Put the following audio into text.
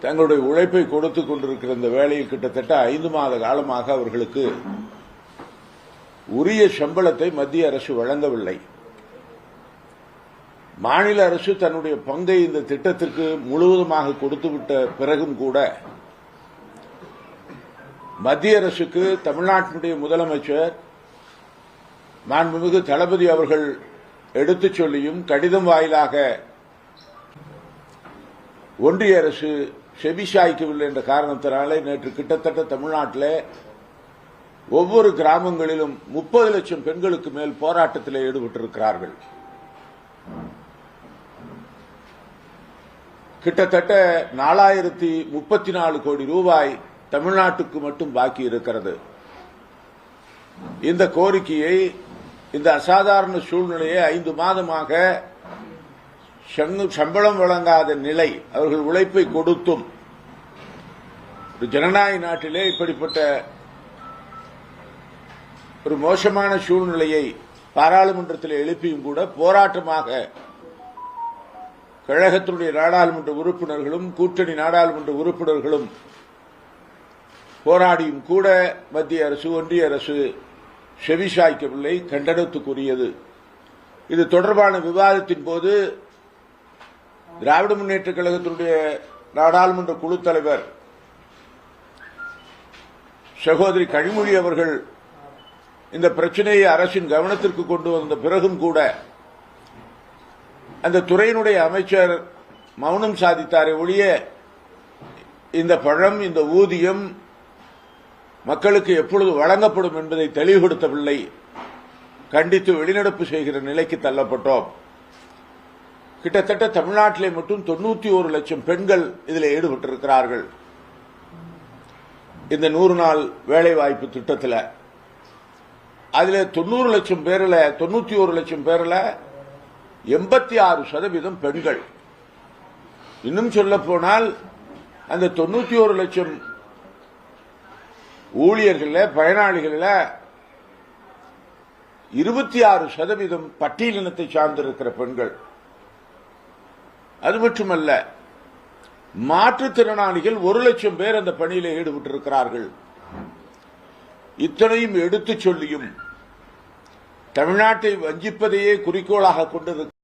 தங்களுடைய உழைப்பை கொடுத்துக் கொண்டிருக்கிற இந்த வேலையில் கிட்டத்தட்ட ஐந்து மாத காலமாக அவர்களுக்கு உரிய சம்பளத்தை மத்திய அரசு வழங்கவில்லை. மாநில அரசு தன்னுடைய பங்கை இந்த திட்டத்திற்கு முழுவதுமாக கொடுத்துவிட்ட பிறகும் கூட மத்திய அரசுக்கு தமிழ்நாட்டினுடைய முதலமைச்சர் மாண்புமிகு தளபதி அவர்கள் எடுத்துச் சொல்லியும் கடிதம் வாயிலாக ஒன்றிய அரசு செபிசாய்க்கவில்லை என்ற காரணத்தினாலே நேற்று கிட்டத்தட்ட தமிழ்நாட்டில் ஒவ்வொரு கிராமங்களிலும் முப்பது லட்சம் பெண்களுக்கு மேல் போராட்டத்தில் ஈடுபட்டிருக்கிறார்கள். கிட்டத்தட்ட நாலாயிரத்தி முப்பத்தி நாலு கோடி ரூபாய் தமிழ்நாட்டுக்கு மட்டும் பாக்கி இருக்கிறது. இந்த கோரிக்கையை இந்த அசாதாரண சூழ்நிலையை ஐந்து மாதமாக சம்பளம் வழங்காத நிலை அவர்கள் உழைப்பை கொடுத்தும். ஒரு ஜனநாயக நாட்டிலே இப்படிப்பட்ட ஒரு மோசமான சூழ்நிலையை பாராளுமன்றத்தில் எழுப்பியும் கூட போராட்டமாக கழகத்தினுடைய நாடாளுமன்ற உறுப்பினர்களும் கூட்டணி நாடாளுமன்ற உறுப்பினர்களும் போராடியும் கூட மத்திய அரசு ஒன்றிய அரசு செவிசாய்க்கவில்லை கண்டனத்துக்குரியது. இது தொடர்பான விவாதத்தின் போது திராவிட முன்னேற்ற கழகத்தினுடைய நாடாளுமன்ற குழு தலைவர் சகோதரி கனிமொழி அவர்கள் இந்த பிரச்சனையை அரசின் கவனத்திற்கு கொண்டு வந்த பிறகும் கூட அந்த துறையினுடைய அமைச்சர் மௌனம் சாதித்தாரே ஒழிய இந்த பழம் இந்த ஊதியம் மக்களுக்கு எப்பொழுது வழங்கப்படும் என்பதை தெளிவுபடுத்தவில்லை. கண்டித்து வெளிநடப்பு செய்கிற நிலைக்கு தள்ளப்பட்டோம். கிட்டத்தட்ட தமிழ்நாட்டிலே மட்டும் தொண்ணூத்தி ஒரு லட்சம் பெண்கள் இதில் ஈடுபட்டிருக்கிறார்கள். இந்த நூறு நாள் வேலைவாய்ப்பு திட்டத்தில். அதில் தொண்ணூறு லட்சம் பேரில் தொண்ணூத்தி ஒரு லட்சம் பேரில் எண்பத்தி ஆறு சதவீதம் பெண்கள். இன்னும் சொல்ல போனால் அந்த தொண்ணூத்தி ஒரு லட்சம் ஊழியர்களில் பயனாளிகளில் இருபத்தி ஆறு சதவீதம் பட்டியலினத்தை சார்ந்திருக்கிற பெண்கள். அது மட்டுமல்ல மாற்றுத்திறனாளிகள் ஒரு லட்சம் பேர் அந்த பணியில் ஈடுபட்டிருக்கிறார்கள். இத்தனையும் எடுத்துச் சொல்லியும் தமிழ்நாட்டை வஞ்சிப்பதையே குறிக்கோளாக கொண்டிருக்க